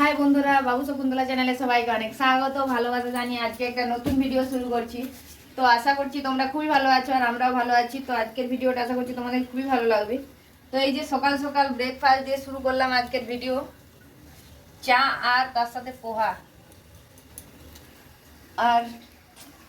High বন্ধুরা, বাবু শকুন্তলা চ্যানেলে সবাইকে অনেক স্বাগত, ভালোবাসা জানিয়ে আজকে একটা নতুন ভিডিও শুরু করছি। তো আশা করছি তোমরা খুবই ভালো আছো আর আমরাও ভালো আছি। তো আজকের ভিডিওটা আশা করছি তোমাদের খুবই ভালো লাগবে। তো এই যে সকাল সকাল ব্রেকফাস্ট দিয়ে শুরু করলাম আজকের ভিডিও চা আর তার সাথে পোহা। আর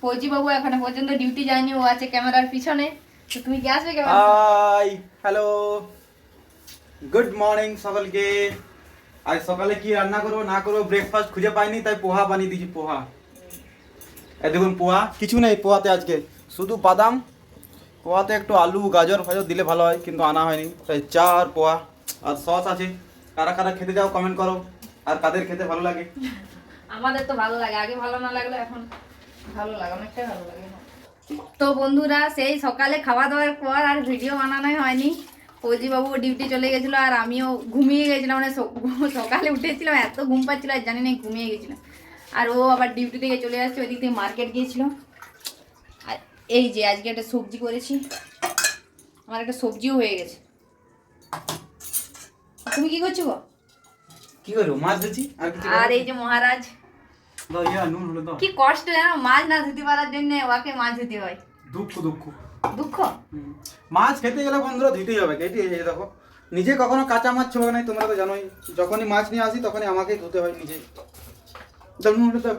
ফৌজি বাবু এখনও পর্যন্ত ডিউটি যায়নি, ও আছে ক্যামেরার পিছনে। তো তুমি কি আসবে ক্যামেরা হ্যালো গুড মর্নিং সকলকে। আজ সকালে কি রান্না করব না করব ব্রেকফাস্ট খুঁজে পাইনি, তাই পোহা বানিয়ে দিয়েছি, পোহা। এই দেখুন, পোহা। কিছু নেই পোহাতে আজকে, শুধু বাদাম, পোহাতে একটু আলু, গাজর, ফাজর দিলে ভালো হয়, কিন্তু আনা হয়নি। তাই চা আর পোহা। আর সস আছে, কারা কারা খেতে যাও কমেন্ট করো, আর কাদের খেতে ভালো লাগে? আমাদের তো ভালো লাগে, আগে ভালো না লাগলে এখন ভালো লাগে, অনেকটাই ভালো লাগে। তো বন্ধুরা, সেই সকালে খাওয়া দাওয়ার পর আর ভিডিও বানানোই হয়নি। বাবু ডিউটি চলে গেছিল আর আমিও ঘুমিয়ে গেছিলাম মানে সকালে উঠেছিলাম এত ঘুম পাচ্ছিল আর জানি না ঘুমিয়ে গেছিলাম আর ও আবার ডিউটি থেকে চলে আসছে ওই দিক থেকে মার্কেট গিয়েছিল। আর এই যে আজকে একটা সবজি করেছি আমার একটা সবজিও হয়ে গেছে। তুমি কি করছ গো? কি করব মাছ আর এই যে মহারাজ কি কষ্ট জানো? মাছ না ধুতে পারার জন্য ওকে মাছ ধুতে হয়। দুঃখ দুঃখ। দুঃখ? মাছ খেতে গেলে বন্ধুরা ধুতেই হবে এটি এই দেখো। নিজে কখনো কাঁচা মাছ ছোঁবে নাই তোমরা তো জানোই। যখনই মাছ নিয়ে আসি তখনই আমাকেই ধুতে হয় নিজে দাও নুন হলে তো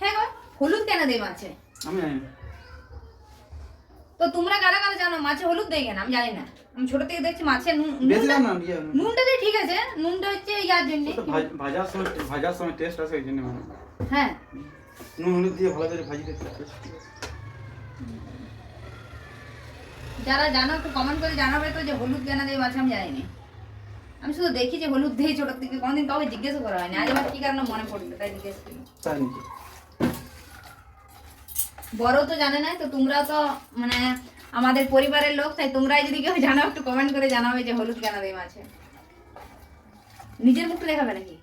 হ্যাঁ গো হলুদ কেন দেয় মাছে? আমি জানি। তো তোমরা কারা কারা জানো মাছে হলুদ দেয় কেন? আমি জানি না। আমি ছোট থেকে দেখছি মাছে নুনটা নুনটা দিয়ে ঠিক আছে নুনটা হচ্ছে ইয়ার জন্য। ভাজার সময় ভাজার সময় টেস্ট আছে এই জন্য মানে। হ্যাঁ। নুন হলুদ দিয়ে ভালো করে ভাজি দিতে। যারা জানো একটু কমেন্ট করে জানাবে তো যে হলুদ কেন দেয় মাছে আমি জানি না আমি শুধু দেখি যে হলুদ দেয় ছোট থেকে কোনোদিন কাউকে জিজ্ঞেস করা হয়নি। আজ আবার কি কারণে মনে পড়ল তাই জিজ্ঞেস করি। বড় তো জানে না তো তোমরা তো মানে আমাদের পরিবারের লোক তাই তোমরাই যদি কেউ জানো একটু কমেন্ট করে জানাবে যে হলুদ কেন দেয় মাছে নিজের মুখে দেখাবে নাকি?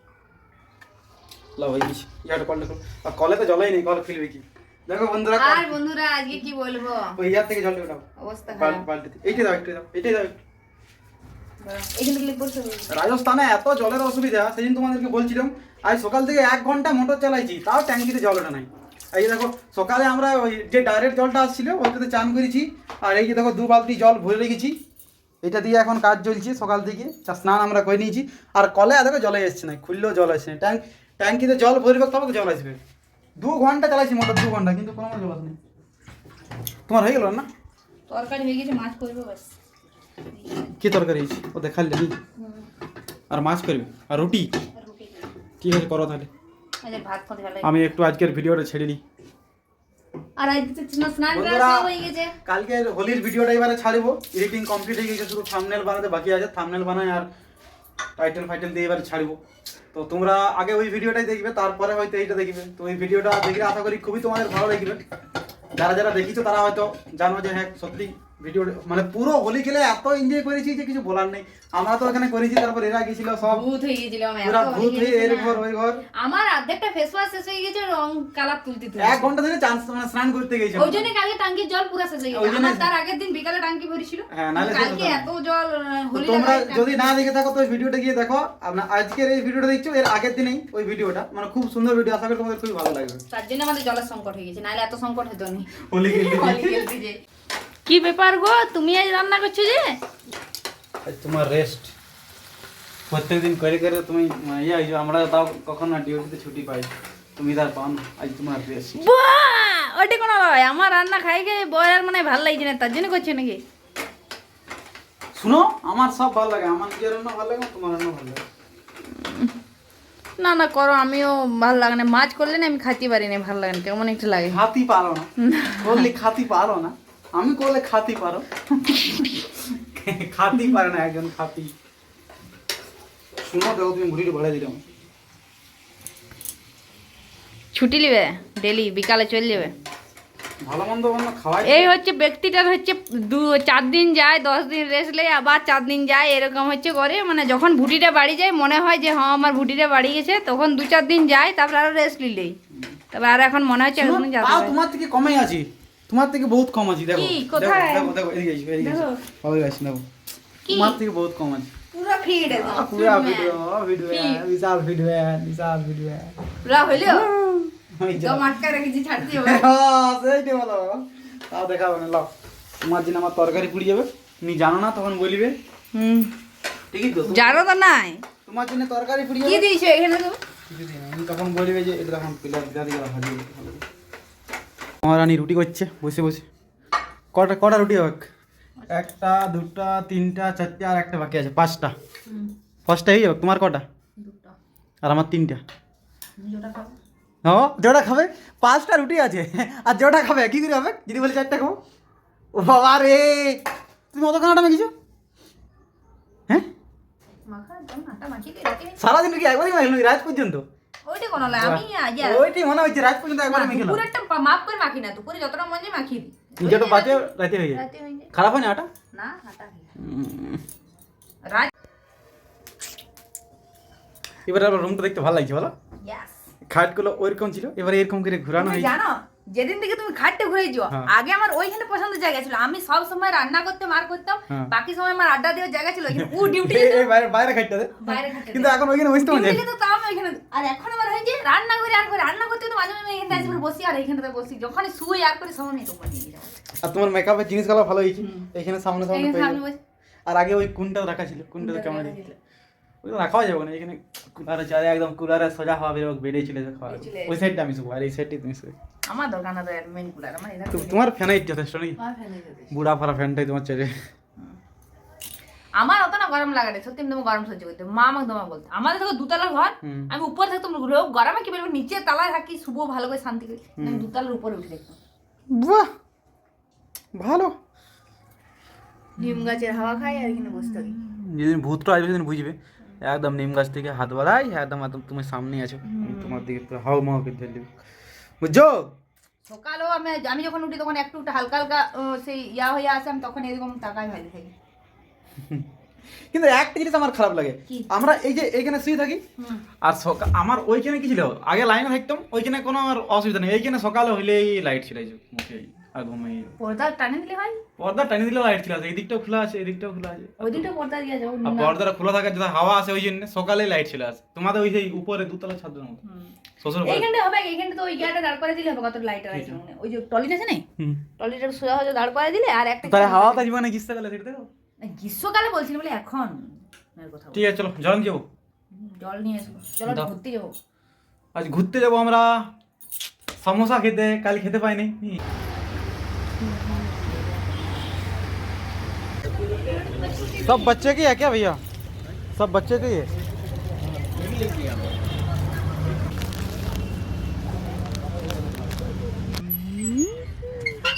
কলে তো জলাই নেই কলে ফেলবে কি? দেখো বন্ধুরা আর বন্ধুরা আজকে কি বলব? ওই ইয়ার থেকে জলটা উঠাও অবস্থা খারাপ। বালতিতে। এইটা দাও একটু দাও এইটাই দাও রাজস্থানে এত জলের অসুবিধা সেদিন তোমাদেরকে বলছিলাম আজ সকাল থেকে এক ঘণ্টা মোটর চালাইছি তাও ট্যাঙ্কিতে জল ওঠে নাই। এই দেখো সকালে আমরা ওই যে ডাইরেক্ট জলটা আসছিল ওইটাতে চান করেছি আর এই যে দেখো দু বালতি জল ভরে রেখেছি। এটা দিয়ে এখন কাজ চলছে সকাল থেকে। স্নান আমরা করে নিয়েছি। আর কলে দেখো জলে এসছে না খুললেও জল আসছে না। ট্যাঙ্ক ট্যাঙ্কিতে জল ভরবে তবে জল আসবে। দু ঘণ্টা চালাইছি মোটর দু ঘণ্টা কিন্তু কোনো জল আসেনি তোমার হয়ে গেল না তরকারি হয়ে গেছে মাছ করব বাস কি তরকারি হয়েছে ও দেখালি আর মাছ করবি আর রুটি আর রুটি ঠিক আছে করো তাহলে আজ আর ভাত খেতে ভালো আমি একটু আজকের ভিডিওটা ছেড়ে নিই আর আজ তো স্নান স্নান করা বন্ধুরা, সব হয়ে গেছে কালকে হোলির ভিডিওটা এবারে ছাড়বো এডিটিং কমপ্লিট হয়ে গেছে শুধু থামনেল বানাতে বাকি আছে থামনেল বানাই আর টাইটেল ফাইটেল দিয়ে এবারে ছাড়বো তো তোমরা আগে ওই ভিডিওটাই দেখবে, তারপরে হয়তো এইটা দেখবে। তো ওই ভিডিওটা দেখলে আশা করি খুবই তোমাদের ভালো লাগবে। যারা যারা দেখিছো তারা হয়তো জানো যে হ্যাঁ সত্যি ভিডিও মানে পুরো হোলি খেলে এত এনজয় করেছি যে কিছু বলার নেই। আমরা তো এখানে করেছি তারপর এরা গেছিল সব। ভূত হয়ে গেছিল পুরা ভূত হয়ে এর ঘর ওই ঘর। আমার অর্ধেকটা ফেস ওয়াশ শেষ হয়ে গেছে রং কালার তুলতে তুলতে। এক ঘণ্টা ধরে চান্স মানে স্নান করতে গেছি ওই জন্য কালকে টাঙ্কির জল পুরো শেষ হয়ে গেছে। আমার তার আগের দিন বিকালে টাঙ্কি ভরেছিল। হ্যাঁ, নাহলে কালকে। এত জল হোলি তোমরা যদি না দেখে থাকো তো ভিডিওটা গিয়ে দেখো। আপনার আজকের এই ভিডিওটা দেখছ এর আগের দিনেই ওই ভিডিওটা মানে খুব সুন্দর ভিডিও আশা করি তোমাদের খুবই ভালো লাগবে। তার জন্য আমাদের জলের সংকট হয়ে গেছে নাহলে এত সংকট হতো না। হোলি খেলতে হোলি খেলতে যে। কি ব্যাপার গো? তুমি আজ রান্না করছ যে? আজ তোমার রেস্ট প্রত্যেকদিন করে করে তুমি ইয়ে আইছো আমরা তাও কখন না ডিউটিতে ছুটি পাই। তুমি তার পাও না আজ তোমার রেস্ট বাহ! ওটি কোনো লয় আমার রান্না খাই খেয়ে বয়ার মানে ভালো লাগছে না তার জন্য করছে নাকি? শুনো আমার সব ভালো লাগে আমার নিজের রান্না ভালো লাগে তোমার রান্না ভালো লাগে। না না করো আমিও ভালো লাগে না। মাছ করলে না আমি খাইতে পারি না ভালো লাগে না কেমন একটু লাগে। খাতি পারো না। করলে খাতি পারো না। আমি করলে খাতি পারো। খাতি পারে না একজন খাতি। শুনো দেখো তুমি মুড়িটা বাড়াই দিলাম। ছুটি নেবে ডেলি বিকালে চলে যাবে। ভালো মন্দ খাওয়াই। এই হচ্ছে ব্যক্তিটার হচ্ছে দু চার দিন যায় দশ দিন রেস্ট নেয় আবার চার দিন যায় এরকম হচ্ছে করে। মানে যখন ভুটিটা বাড়ি যায় মনে হয় যে হ্যাঁ আমার ভুটিটা বাড়ি গেছে তখন দু চার দিন যায় তারপর আরও রেস্ট নিলেই। তারপর আর এখন মনে হচ্ছে। তোমার থেকে কমই আছি। তোমার থেকে বহুত কম আছি দেখো দেখো, দেখো এদিকে এসো এদিকে এসো দেখো। বাবা আসি দেখো। তোমার থেকে বহুত কম আছে। পুরো ভিডিও ভিডিও বিশাল ভিডিও বিশাল ভিডিও পুরো হইল? ওই যে। তো মাটকা রেখেছি ছাড় দিও সেইটাই বলো। তাও দেখাবে না লাও। তোমার আমার তরকারি পুড়ে যাবে। তুমি জানো না তখন বলবে। হুম। ঠিকই তো জানো তো নাই। তোমার জন্য তরকারি পুড়ে কি দিয়েছ এখানে তুমি? কিছু দিন তখন বলবে যে এটা তখন পিলার দিদা দিদা ভাজি আমার রানী রুটি করছে বসে বসে। কটা কটা রুটি হবে একটা দুটা তিনটা চারটে আর একটা বাকি আছে পাঁচটা। পাঁচটা হয়ে যাবে তোমার কটা? আর আমার তিনটা। ও যেটা খাবে? পাঁচটা রুটি আছে। আর যেটা খাবে কি করে হবে? যদি বলে চারটা খাব। ও বাবা রে! তুমি অত খানাটা মেখেছো? হ্যাঁ? সারাদিন কি একবারই মাখলো রাত পর্যন্ত? ওইটা কোনো নয় আমি আজ ওইটাই মনে হচ্ছে রাত পর্যন্ত একবারই মেখে দুপুরে একটা মাপ করে মাখি না দুপুরে যতটা মন যায় মাখিয়ে দিই। যেটা বাজে রাতে হয়ে যায়। রাতে হয়ে যায়। খারাপ হয় না আটা? না আটা রাত এবার আবার রুমটা দেখতে ভালো লাগছে বলো। খাটগুলো ওইরকম ছিল এবার এরকম করে ঘুরানো হয়েছে। জানো যেদিন থেকে তুমি খাটতে ঘুরেছো হ্যাঁ। আগে আমার ওইখানে পছন্দের জায়গা ছিল। আমি সব সময় রান্না করতে মার করতাম হ্যাঁ। বাকি সময় আমার আড্ডা দেওয়ার জায়গা ছিল ওইখানে ও ডিউটি বাইরে বাইরে খাটটাতে বাইরে খাটতে কিন্তু এখন ওইখানে বসতে মজা ডিউটি তো তাও ওইখানে আর এখন আমার হয়েছে রান্না করে আর করে রান্না করতে তো মাঝে মাঝে এখানে এসে করে বসি আর এইখানটাতে বসি। যখন শুয়ে আর করে সময় নেই নিয়ে যাব। আর তোমার মেকআপের জিনিসগুলো ভালো হয়েছে? এখানে সামনে সামনে পেয়ে আর আগে ওই কোনটাও রাখা ছিল কোনটাতে কেমন রাখা ছিল। ওই রাখাও যাবে না। এখানে কুলারে চারে একদম কুলারে সোজা হওয়া বেরোক বেড়ে চলে যাবে। খাওয়া ওই সাইডটা আমি শুবো আর এই সাইডটাই তুমি শুবে আমার দরকার না মেন কুলার আমার তোমার ফ্যানাই যথেষ্ট। বুড়া ফারা ফ্যানটাই তোমার চেয়ে আমার অত না গরম লাগে না সত্যি আমি গরম সহ্য করতে মা আমাকে তোমার বলতে আমাদের তো দুতলা ঘর আমি উপরে থাকতাম লোক গরমে কি বলব? নিচে তালায় থাকি শুভ ভালো করে শান্তি করে। আমি দুতলার উপরে উঠে দেখতাম। বাহ! ভালো। নিম গাছের হাওয়া খাই আর এখানে বসে থাকি। যেদিন ভূতটা আসবে সেদিন বুঝবে। একদম নিম গাছ থেকে হাত বাড়াই একদম একদম তুমি সামনে আছো। তোমার দিকে পুরো হাও মাও করে বুঝছ? সকালেও আমি আমি যখন উঠি তখন একটু একটু হালকা হালকা সেই ইয়া হয়ে আসে আমি তখন এরকম তাকাই ভালো থাকি। কিন্তু একটা জিনিস আমার খারাপ লাগে। আমরা এই যে এইখানে শুয়ে থাকি আর সকাল আমার ওইখানে কি ছিল? আগে লাইনে থাকতাম ওইখানে কোনো আমার অসুবিধা নেই। এইখানে সকালে হইলেই লাইট ছিল মুখে। আর পর্দা দিলে পর্দা দিলেও লাইট এই দিকটাও খোলা আছে দিকটাও খোলা আছে। ওই দিকটা পর্দাটা খোলা হাওয়া আসে ওই জন্য সকালে লাইট চলে আসে তোমাদের ওই উপরে দুতলা হবে তো ওই দাঁড় দিলে হবে লাইট ওই যে আছে না? সোজা হয়ে দাঁড় দিলে আর একটা হাওয়া না গ্রীষ্মকালে গ্রীষ্মকালে বলছি এখন। ঠিক আছে চলো জল নিয়ে চলো ঘুরতে আজ ঘুরতে যাব আমরা। সমোসা খেতে কাল খেতে পাইনি। सब बच्चे की है क्या भैया सब बच्चे की है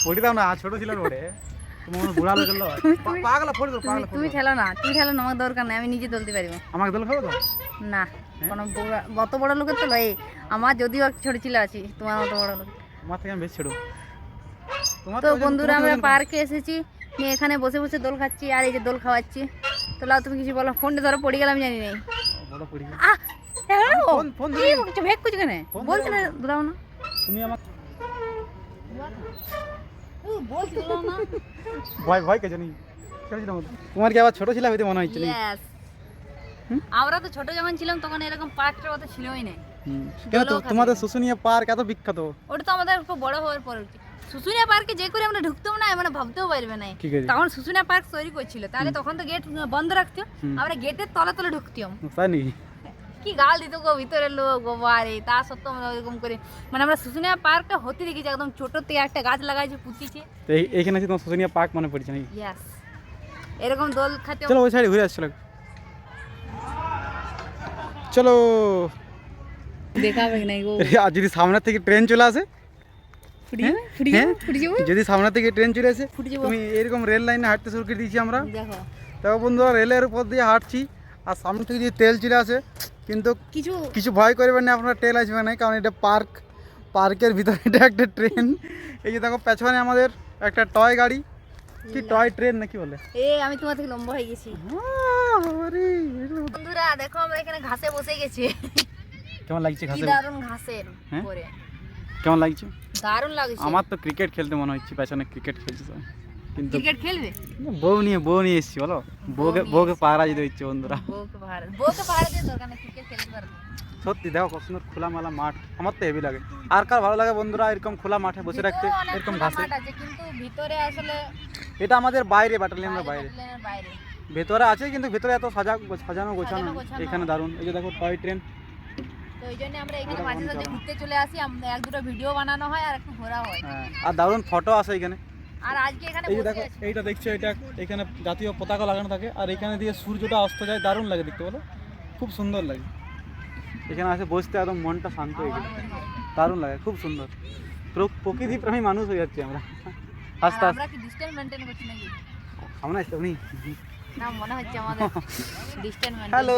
फोड़ी দাও না ছোট ছিল ওরে তুমি মনে বুড়া লোক লো পাগল ফোড়ি দাও পাগল তুমি খেলো না তুই খেলো না আমার দরকার নাই আমি নিজে দলতে পারিব আমাকে দল খাবো তো না কোনো অত বড় লোকের তো লয় আমার যদিও ছোট ছিল আছি তোমার মতো বড় লোক আমার থেকে আমি বেশি ছোট তো বন্ধুরা আমরা পার্কে এসেছি নিয়ে এখানে বসে বসে দোল খাচ্ছি আর এই যে দোল খাওয়াচ্ছি। তো লাও তুমি কিছু বলো? ফোনটা ধরো পড়ে গেলাম জানি নেই। বড় পড়ি গেল। আহ হ্যালো? ফোন ফোন কি বলছো ভেক করছ কেন? ফোন না দাও না। তুমি আমাকে ও, বলছি দাও না। ভয় ভয় কে জানি? তোমার কি আবার ছোট ছিল হইতে মনে হচ্ছে নাকি? আমরা তো ছোট যখন ছিলাম তখন এরকম পার্কটার কথা ছিলই না। কেন তো তোমাদের শুশুনিয়া পার্ক এত বিখ্যাত। ওটা তো আমাদের খুব বড় হওয়ার পর শুশুনিয়া পার্কে যে করে আমরা ঢুকতাম না মানে ভাবতেও পারবে না তখন শুশুনিয়া পার্ক তৈরি করছিল। তাহলে তখন তো গেট বন্ধ রাখতো। আমরা গেটের তলে তলে ঢুকতাম। কি গাল দিত গো ভিতরের লোক বাবারে তা সত্ত্বেও আমরা ওরকম করে মানে আমরা শুশুনিয়া পার্কটা হতে দেখেছি একদম ছোট থেকে একটা গাছ লাগাইছে পুঁতিছে। তো এইখানে আছে তোমার শুশুনিয়া পার্ক মনে পড়ছে নাকি? ইয়াস এরকম দোল খাতে চলো ওই সাইডে ঘুরে আসছো চলো। দেখাবে নাই গো। আর যদি সামনে থেকে ট্রেন চলে আসে যদি সামনে থেকে ট্রেন চলে আসে তুমি এরকম রেল লাইনে হাঁটতে শুরু করে দিয়েছি আমরা। দেখো। বন্ধুরা রেলের উপর দিয়ে হাঁটছি আর সামনে থেকে যদি তেল চলে আসে কিন্তু কিছু কিছু ভয় করবেন না আপনারা ট্রেন আসবে না কারণ এটা পার্ক পার্কের ভিতরে এটা একটা ট্রেন এই যে দেখো পেছনে আমাদের একটা টয় গাড়ি। কি টয় ট্রেন নাকি বলে? এ আমি তোমার থেকে লম্বা হয়ে গেছি। বন্ধুরা দেখো আমরা এখানে ঘাসে বসে গেছি। কেমন লাগছে ঘাসে? দারুণ ঘাসের হ্যাঁ? পরে কেমন লাগছে? দারুণ লাগছে। আমার তো ক্রিকেট খেলতে মনে হচ্ছে পেছনে ক্রিকেট খেলছে সবাই কিন্তু ক্রিকেট খেলবে? বউ নিয়ে বউ নিয়ে এসছি বলো? বউকে বউকে পাহারা দিতে হচ্ছে বন্ধুরা। বউকে পাহাড় বউকে পাহাড় দিয়ে দরকার নেই ক্রিকেট খেলতে পারবে। সত্যি দেখো কত সুন্দর খোলামেলা মাঠ। আমার তো হেভি লাগে। আর কার ভালো লাগে বন্ধুরা এরকম খোলা মাঠে বসে রাখতে এরকম ঘাসে? কিন্তু ভিতরে আসলে এটা আমাদের বাইরে ব্যাটালিয়নের বাইরে। ভেতরে আছে কিন্তু ভেতরে এত সাজা সাজানো গোছানো গোছানো। এখানে দারুণ। এই যে দেখো টয় ট্রেন তো ওই জন্য আমরা এখানে ওরা মাঝে সাঝে ঘুরতে চলে আসি এক দুটো ভিডিও বানানো হয় আর একটু ঘোরা হয়। হ্যাঁ, আর দারুণ ফটো আছে এখানে। আর আজকে এখানে এই দেখো এইটা দেখছ এটা এখানে জাতীয় পতাকা লাগানো থাকে আর এখানে দিয়ে সূর্যটা অস্ত যায় দারুণ লাগে দেখতে বলো। খুব সুন্দর লাগে। এখানে আসে বসতে একদম মনটা শান্ত হয়ে গেল দারুণ লাগে খুব সুন্দর। প্র- প্রকৃতি প্রেমী মানুষ হয়ে যাচ্ছে আমরা। আস্তে আস্তে। আমরা কি ডিস্টেন্স মেনটেন করছি নাকি? আসতে উনি। না মনে হচ্ছে আমাদের ডিস্টেন্স মেনটেন হ্যালো